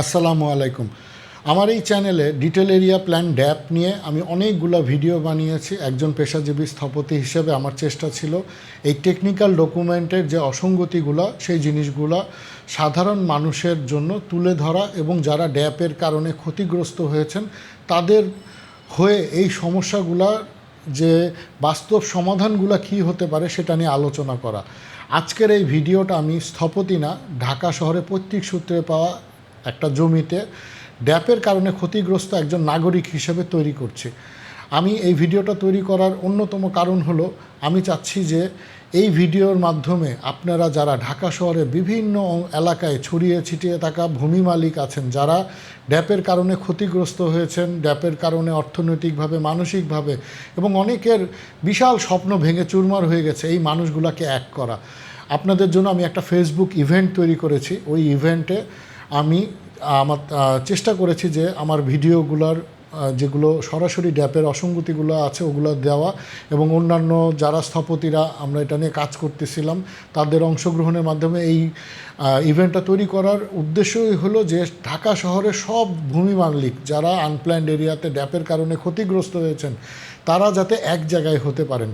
আসসালামু আলাইকুম। আমার এই চ্যানেলে ডিটেল এরিয়া প্ল্যান ড্যাপ নিয়ে আমি অনেকগুলো ভিডিও বানিয়েছি। একজন পেশাজীবী স্থপতি হিসেবে আমার চেষ্টা ছিল এই টেকনিক্যাল ডকুমেন্টের যে অসঙ্গতিগুলো, সেই জিনিসগুলো সাধারণ মানুষের জন্য তুলে ধরা এবং যারা ড্যাপের কারণে ক্ষতিগ্রস্ত হয়েছেন, তাদের হয়ে এই সমস্যাগুলোর যে বাস্তব সমাধানগুলো কী হতে পারে সেটা নিয়ে আলোচনা করা। আজকের এই ভিডিওটা আমি স্থপতি না, ঢাকা শহরে পৈতৃক সূত্রে পাওয়া একটা জমিতে ড্যাপের কারণে ক্ষতিগ্রস্ত একজন নাগরিক হিসেবে তৈরি করছি। আমি এই ভিডিওটা তৈরি করার অন্যতম কারণ হলো, আমি চাচ্ছি যে এই ভিডিওর মাধ্যমে আপনারা যারা ঢাকা শহরে বিভিন্ন এলাকায় ছড়িয়ে ছিটিয়ে থাকা ভূমি মালিক আছেন, যারা ড্যাপের কারণে ক্ষতিগ্রস্ত হয়েছেন, ড্যাপের কারণে অর্থনৈতিকভাবে, মানসিকভাবে এবং অনেকের বিশাল স্বপ্ন ভেঙে চুরমার হয়ে গেছে এই মানুষগুলোকে এক করা। আপনাদের জন্য আমি একটা ফেসবুক ইভেন্ট তৈরি করেছি। ওই ইভেন্টে আমি আমার চেষ্টা করেছি যে আমার ভিডিওগুলোর যেগুলো সরাসরি ড্যাপের অসঙ্গতিগুলো আছে, ওগুলো দেওয়া এবং অন্যান্য যারা স্থপতিরা, আমরা এটা নিয়ে কাজ করতেছিলাম, তাদের অংশগ্রহণের মাধ্যমে এই ইভেন্টটা তৈরি করার উদ্দেশ্যই হলো যে ঢাকা শহরের সব ভূমি মালিক যারা আনপ্ল্যান্ড এরিয়াতে ড্যাপের কারণে ক্ষতিগ্রস্ত হয়েছেন, তারা যাতে এক জায়গায় হতে পারেন।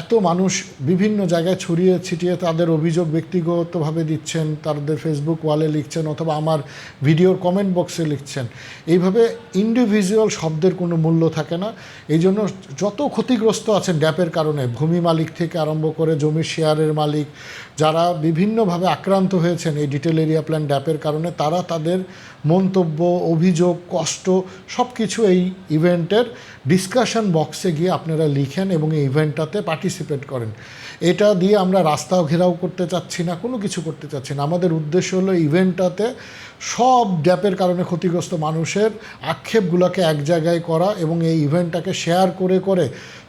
এত মানুষ বিভিন্ন জায়গায় ছড়িয়ে ছিটিয়ে তাদের অভিযোগ ব্যক্তিগতভাবে দিচ্ছেন, তাদের ফেসবুক ওয়ালে লিখছেন অথবা আমার ভিডিওর কমেন্ট বক্সে লিখছেন। এইভাবে ইন্ডিভিজুয়াল শব্দের কোনো মূল্য থাকে না। এই জন্য যত ক্ষতিগ্রস্ত আছেন ড্যাপের কারণে, ভূমি মালিক থেকে আরম্ভ করে জমির শেয়ারের মালিক, যারা বিভিন্নভাবে আক্রান্ত হয়েছেন এই ডিটেল এরিয়া প্ল্যান ড্যাপের কারণে, তারা তাদের মন্তব্য, অভিযোগ, কষ্ট সব কিছু এই ইভেন্টের ডিসকাশন বক্সে গিয়ে আপনারা লিখেন এবং এই ইভেন্টটাতে পার্টিসিপেট করেন। এটা দিয়ে আমরা রাস্তাও ঘেরাও করতে চাচ্ছি না, কোনো কিছু করতে চাচ্ছি না। আমাদের উদ্দেশ্য হলো ইভেন্টটাতে সব ড্যাপের কারণে ক্ষতিগ্রস্ত মানুষের আক্ষেপগুলোকে এক জায়গায় করা এবং এই ইভেন্টটাকে শেয়ার করে করে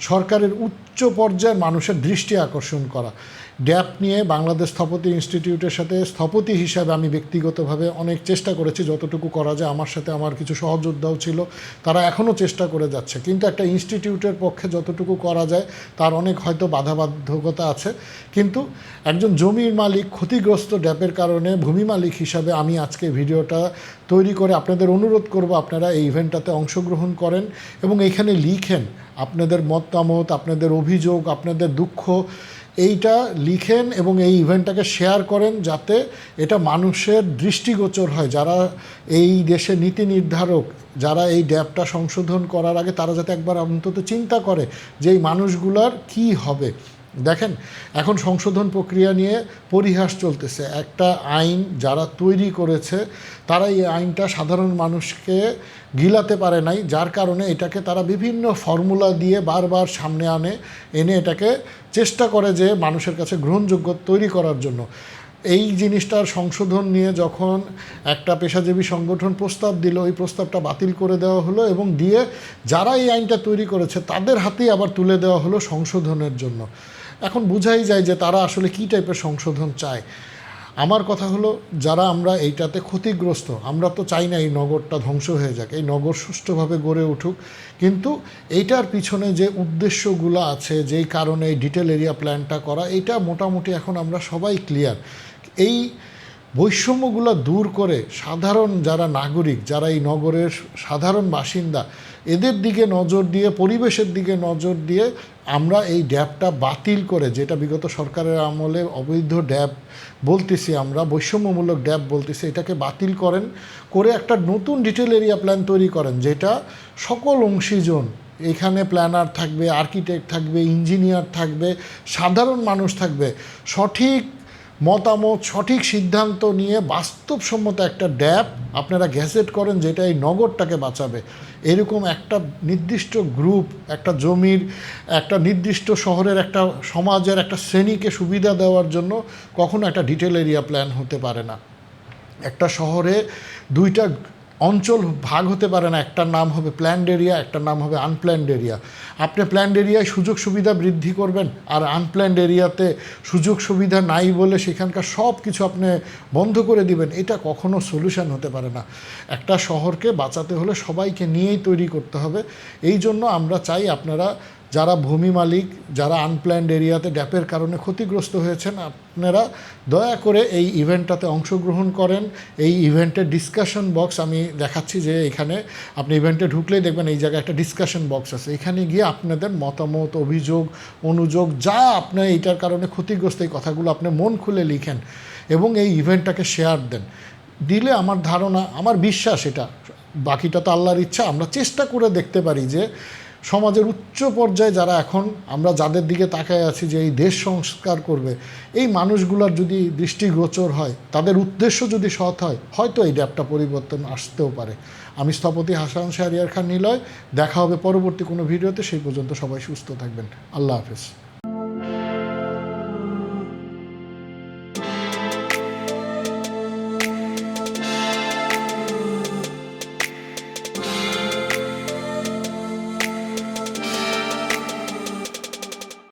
সরকারের উচ্চ পর্যায়ের মানুষের দৃষ্টি আকর্ষণ করা। ড্যাপ নিয়ে বাংলাদেশ স্থপতি ইনস্টিটিউটের সাথে স্থপতি হিসাবে আমি ব্যক্তিগতভাবে অনেক চেষ্টা করেছি, যতটুকু করা যায় আমার সাথে আমার কিছু সহযোদ্ধাও ছিল, তারা এখনও চেষ্টা করে যাচ্ছে। কিন্তু একটা ইনস্টিটিউটের পক্ষে যতটুকু করা যায়, তার অনেক হয়তো বাধাবাধকতা আছে। কিন্তু একজন জমির মালিক, ক্ষতিগ্রস্ত ড্যাপের কারণে ভূমি মালিক হিসাবে আমি আজকে ভিডিওটা তৈরি করে আপনাদের অনুরোধ করব, আপনারা এই ইভেন্টটাতে অংশগ্রহণ করেন এবং এইখানে লিখেন আপনাদের মতামত, আপনাদের অভিযোগ, আপনাদের দুঃখ এইটা লিখেন এবং এই ইভেন্টটাকে শেয়ার করেন যাতে এটা মানুষের দৃষ্টিগোচর হয়। যারা এই দেশের নীতি নির্ধারক, যারা এই ড্যাপটা সংশোধন করার আগে তারা যাতে একবার অন্তত চিন্তা করে যে এই মানুষগুলার কী হবে। দেখেন, এখন সংশোধন প্রক্রিয়া নিয়ে পরিহাস চলতেছে। একটা আইন যারা তৈরি করেছে, তারা এই আইনটা সাধারণ মানুষকে গিলাতে পারে নাই, যার কারণে এটাকে তারা বিভিন্ন ফর্মুলা দিয়ে বারবার সামনে আনে, এনে এটাকে চেষ্টা করে যে মানুষের কাছে গ্রহণযোগ্য তৈরি করার জন্য। এই জিনিসটার সংশোধন নিয়ে যখন একটা পেশাজীবী সংগঠন প্রস্তাব দিল ওই প্রস্তাবটা বাতিল করে দেওয়া হলো এবং দিয়ে যারা এই আইনটা তৈরি করেছে, তাদের হাতেই আবার তুলে দেওয়া হলো সংশোধনের জন্য। এখন বোঝাই যায় যে তারা আসলে কী টাইপের সংশোধন চায়। আমার কথা হলো, যারা আমরা এইটাতে ক্ষতিগ্রস্ত, আমরা তো চাই না এই নগরটা ধ্বংস হয়ে যাক, এই নগর সুষ্ঠুভাবে গড়ে উঠুক। কিন্তু এইটার পিছনে যে উদ্দেশ্যগুলো আছে, যেই কারণে এই ডিটেল এরিয়া প্ল্যানটা করা এটা মোটামুটি এখন আমরা সবাই ক্লিয়ার এই বৈষম্যগুলো দূর করে সাধারণ যারা নাগরিক, যারা এই নগরের সাধারণ বাসিন্দা, এদের দিকে নজর দিয়ে, পরিবেশের দিকে নজর দিয়ে আমরা এই ড্যাবটা বাতিল করে, যেটা বিগত সরকারের আমলে অবৈধ ড্যাব বলতেছি আমরা, বৈষম্যমূলক ড্যাব বলতেছি, এটাকে বাতিল করেন, করে একটা নতুন ডিটেল এরিয়া প্ল্যান তৈরি করেন, যেটা সকল অংশীজন, এখানে প্ল্যানার থাকবে আর্কিটেক্ট থাকবে ইঞ্জিনিয়ার থাকবে, সাধারণ মানুষ থাকবে, সঠিক মতামত, সঠিক সিদ্ধান্ত নিয়ে বাস্তবসম্মত একটা ড্যাপ আপনারা গ্যাজেট করেন যেটা এই নগরটাকে বাঁচাবে। এরকম একটা নির্দিষ্ট গ্রুপ, একটা জমির, একটা নির্দিষ্ট শহরের একটা সমাজের একটা শ্রেণীকে সুবিধা দেওয়ার জন্য কখনো একটা ডিটেল এরিয়া প্ল্যান হতে পারে না। একটা শহরে দুইটা অঞ্চল ভাগ হতে পারে না, একটার নাম হবে প্ল্যান্ড এরিয়া একটার নাম হবে আনপ্ল্যান্ড এরিয়া আপনি প্ল্যান্ড এরিয়ায় সুযোগ সুবিধা বৃদ্ধি করবেন, আর আনপ্ল্যান্ড এরিয়াতে সুযোগ সুবিধা নাই বলে সেখানকার সব কিছু আপনি বন্ধ করে দিবেন, এটা কখনো সলিউশন হতে পারে না। একটা শহরকে বাঁচাতে হলে সবাইকে নিয়েই তৈরি করতে হবে, এই জন্য আমরা চাই আপনারা যারা ভূমি মালিক, যারা আনপ্ল্যান্ড এরিয়াতে ড্যাপের কারণে ক্ষতিগ্রস্ত হয়েছেন, আপনারা দয়া করে এই ইভেন্টটাতে অংশগ্রহণ করেন। এই ইভেন্টের ডিসকাশন বক্স আমি দেখাচ্ছি যে এখানে আপনি ইভেন্টে ঢুকলেই দেখবেন এই জায়গায় একটা ডিসকাশন বক্স আছে। এখানে গিয়ে আপনাদের মতামত, অভিযোগ, অনুযোগ, যা আপনার এইটার কারণে ক্ষতিগ্রস্ত, এই কথাগুলো আপনি মন খুলে লিখেন এবং এই ইভেন্টটাকে শেয়ার দেন। দিলে আমার ধারণা, আমার বিশ্বাস এটা। বাকিটা তো আল্লাহর ইচ্ছা, আমরা চেষ্টা করে দেখতে পারি যে সমাজের উচ্চ পর্যায়ে যারা এখন, আমরা যাদের দিকে তাকায় আছি যে এই দেশ সংস্কার করবে, এই মানুষগুলোর যদি দৃষ্টিগোচর হয়, তাদের উদ্দেশ্য যদি সৎ হয়, হয়তো এই ড্যাপটা পরিবর্তন আসতেও পারে। আমি স্থপতি হাসান শাহরিয়ার খান নিলয়, দেখা হবে পরবর্তী কোনো ভিডিওতে, সেই পর্যন্ত সবাই সুস্থ থাকবেন। আল্লাহ হাফেজ।